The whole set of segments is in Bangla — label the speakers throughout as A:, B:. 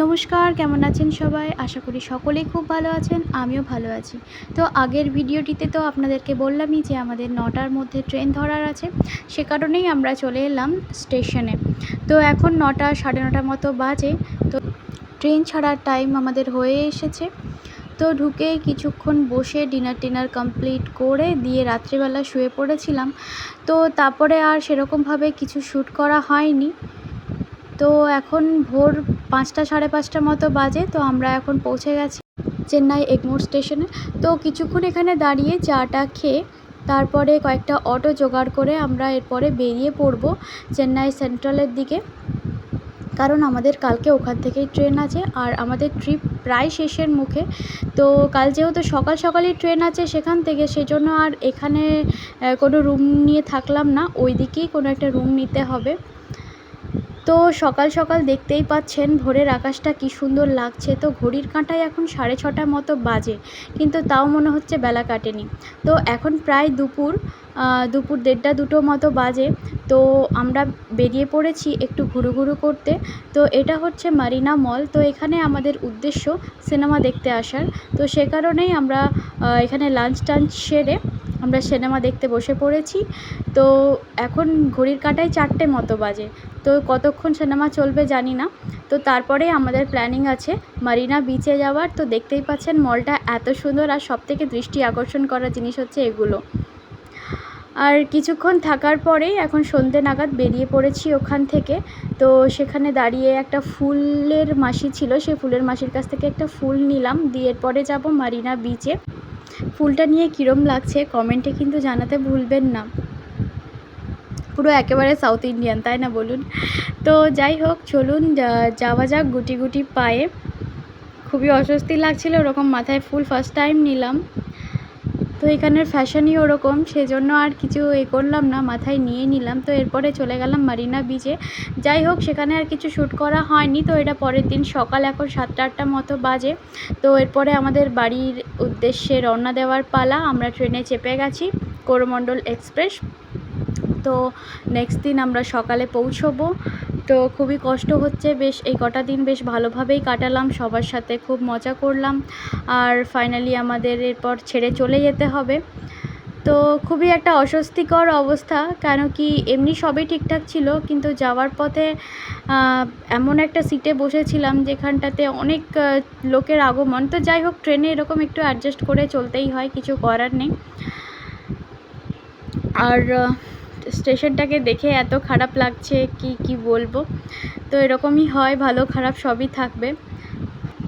A: নমস্কার, কেমন আছেন সবাই? আশা করি সকলেই খুব ভালো আছেন, আমিও ভালো আছি। তো আগের ভিডিওটিতে তো আপনাদেরকে বললামই যে আমাদের নটার মধ্যে ট্রেন ধরার আছে, সে কারণেই আমরা চলে এলাম স্টেশনে। তো এখন নটা, সাড়ে নটার মতো বাজে, তো ট্রেন ছাড়ার টাইম আমাদের হয়ে এসেছে। তো ঢুকে কিছুক্ষণ বসে ডিনার টিনার কমপ্লিট করে দিয়ে রাত্রিবেলা শুয়ে পড়েছিলাম। তো তারপরে আর সেরকমভাবে কিছু শ্যুট করা হয়নি। তো এখন ভোর পাঁচটা, সাড়ে পাঁচটার মতো বাজে, তো আমরা এখন পৌঁছে গেছি চেন্নাই এগমোর স্টেশনে। তো কিছুক্ষণ এখানে দাঁড়িয়ে চাটা খেয়ে, তারপরে কয়েকটা অটো জোগাড় করে আমরা এরপরে বেরিয়ে পড়ব চেন্নাই সেন্ট্রালের দিকে। কারণ আমাদের কালকে ওখান থেকেই ট্রেন আছে, আর আমাদের ট্রিপ প্রায় শেষের মুখে। তো কাল যেহেতু সকাল, সকালই ট্রেন আছে সেখান থেকে, সেজন্য আর এখানে কোনো রুম নিয়ে থাকলাম না। ওই দিকেই কোনো একটা রুম নিতে হবে। তো সকাল সকাল দেখতেই পাচ্ছেন ভোরের আকাশটা কি সুন্দর লাগছে। তো ঘড়ির কাঁটায় এখন সাড়ে ছটার মতো বাজে, কিন্তু তাও মনে হচ্ছে বেলা কাটেনি। তো এখন প্রায় দুপুর দুপুর দেড়টা দুটো মতো বাজে। তো আমরা বেরিয়ে পড়েছি একটু ঘুরু ঘুরু করতে। তো এটা হচ্ছে মারিনা মল। তো এখানে আমাদের উদ্দেশ্য সিনেমা দেখতে আসার। তো সে কারণেই আমরা এখানে লাঞ্চ টাঞ্চ সেরে আমরা সিনেমা দেখতে বসে পড়েছি। তো এখন ঘড়ির কাঁটায় চারটে মতো বাজে। তো কতক্ষণ সিনেমা চলবে জানি না। তো তারপরে আমাদের প্ল্যানিং আছে মারিনা বিচে যাওয়ার। তো দেখতেই পাচ্ছেন মলটা এত সুন্দর আর সবথেকে দৃষ্টি আকর্ষণ করা জিনিস হচ্ছে এগুলো। আর কিছুক্ষণ থাকার পরেই এখন সন্ধে নাগাদ বেরিয়ে পড়েছি ওখান থেকে। তো সেখানে দাঁড়িয়ে একটা ফুলের মাসি ছিল, সেই ফুলের মাসির কাছ থেকে একটা ফুল নিলাম। দিয়ে পরে যাব মারিনা বিচে ফুলটা নিয়ে কীরম লাগছে কমেন্টে কিন্তু জানাতে ভুলবেন না। পুরো একেবারে সাউথ ইন্ডিয়ান, তাই না বলুন? তো যাই হোক, চলুন যাওয়া যাক গুটি গুটি পায়ে। খুবই অস্বস্তি লাগছিল, ওরকম মাথায় ফুল ফার্স্ট টাইম নিলাম। তো এখানের ফ্যাশনই ওরকম, সেজন্য আর কিছু এ করলাম না, মাথায় নিয়ে নিলাম। তো এরপরে চলে গেলাম মারিনা বিচে যাই হোক, সেখানে আর কিছু শ্যুট করা হয়নি, তো এটা পরের দিন সকাল এখন সাতটা আটটা মতো বাজে। তো এরপরে আমাদের বাড়ির উদ্দেশ্যে রওনা দেওয়ার পালা, আমরা ট্রেনে চেপে গেছি। করমণ্ডল এক্সপ্রেস তো নেক্সট দিন আমরা সকালে পৌঁছবো। তো খুবই কষ্ট হচ্ছে, বেশ এই কটা দিন বেশ ভালোভাবেই কাটালাম, সবার সাথে খুব মজা করলাম। আর ফাইনালি আমাদের এরপর ছেড়ে চলে যেতে হবে। তো খুবই একটা অস্বস্তিকর অবস্থা কেন কি এমনি সবই ঠিকঠাক ছিল, কিন্তু যাওয়ার পথে এমন একটা সিটে বসেছিলাম যেখানটাতে অনেক লোকের আগমন। তো যাই হোক ট্রেনে এরকম একটু অ্যাডজাস্ট করে চলতেই হয়, কিছু করার নেই। আর স্টেশনটাকে দেখে এত খারাপ লাগছে, কি কি বলব? তো এরকমই হয়, ভালো, খারাপ সবই থাকবে।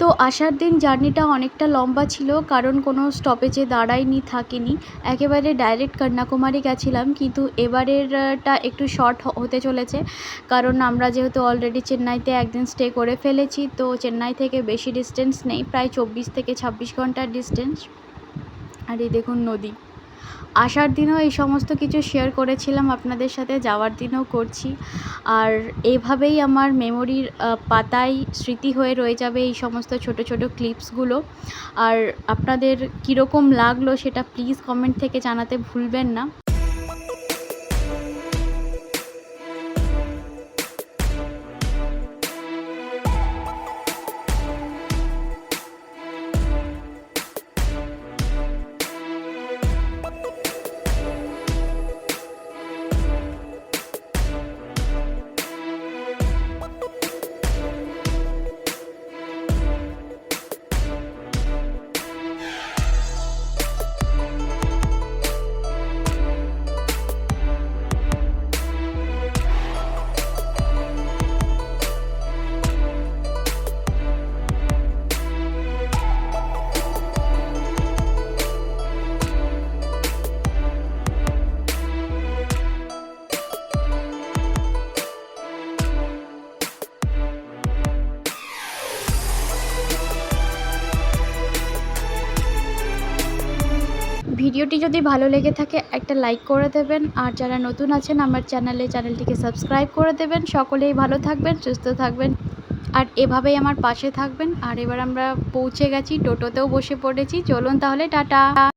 A: তো আসার দিন জার্নিটা অনেকটা লম্বা ছিল, কারণ কোনো স্টপেজে দাঁড়াইনি, থাকিনি। একেবারে ডাইরেক্ট কন্যাকুমারী গেছিলাম, কিন্তু এবারেরটা একটু শর্ট হতে চলেছে। কারণ আমরা যেহেতু অলরেডি চেন্নাইতে একদিন স্টে করে ফেলেছি, তো চেন্নাই থেকে বেশি ডিস্টেন্স নেই, প্রায় চব্বিশ থেকে ছাব্বিশ ঘণ্টার ডিস্টেন্স আর এই দেখুন নদী। আসার দিনও এই সমস্ত কিছু শেয়ার করেছিলাম আপনাদের সাথে, যাওয়ার দিনও করছি। আর এভাবেই আমার মেমোরির পাতায় স্মৃতি হয়ে রয়ে যাবে এই সমস্ত ছোট ছোট ক্লিপসগুলো আর আপনাদের কীরকম লাগল সেটা প্লিজ কমেন্ট থেকে জানাতে ভুলবেন না। ভিডিওটি যদি ভালো লেগে থাকে, একটা লাইক করে দেবেন। আর যারা নতুন আছেন, আমার চ্যানেলে চ্যানেলটিকে সাবস্ক্রাইব করে দেবেন। সকলেই ভালো থাকবেন, সুস্থ থাকবেন। আর এভাবেই আমার পাশে থাকবেন। আর এবার আমরা পৌঁছে গেছি, টোটোতেও বসে পড়েছি। চলুন তাহলে, টাটা।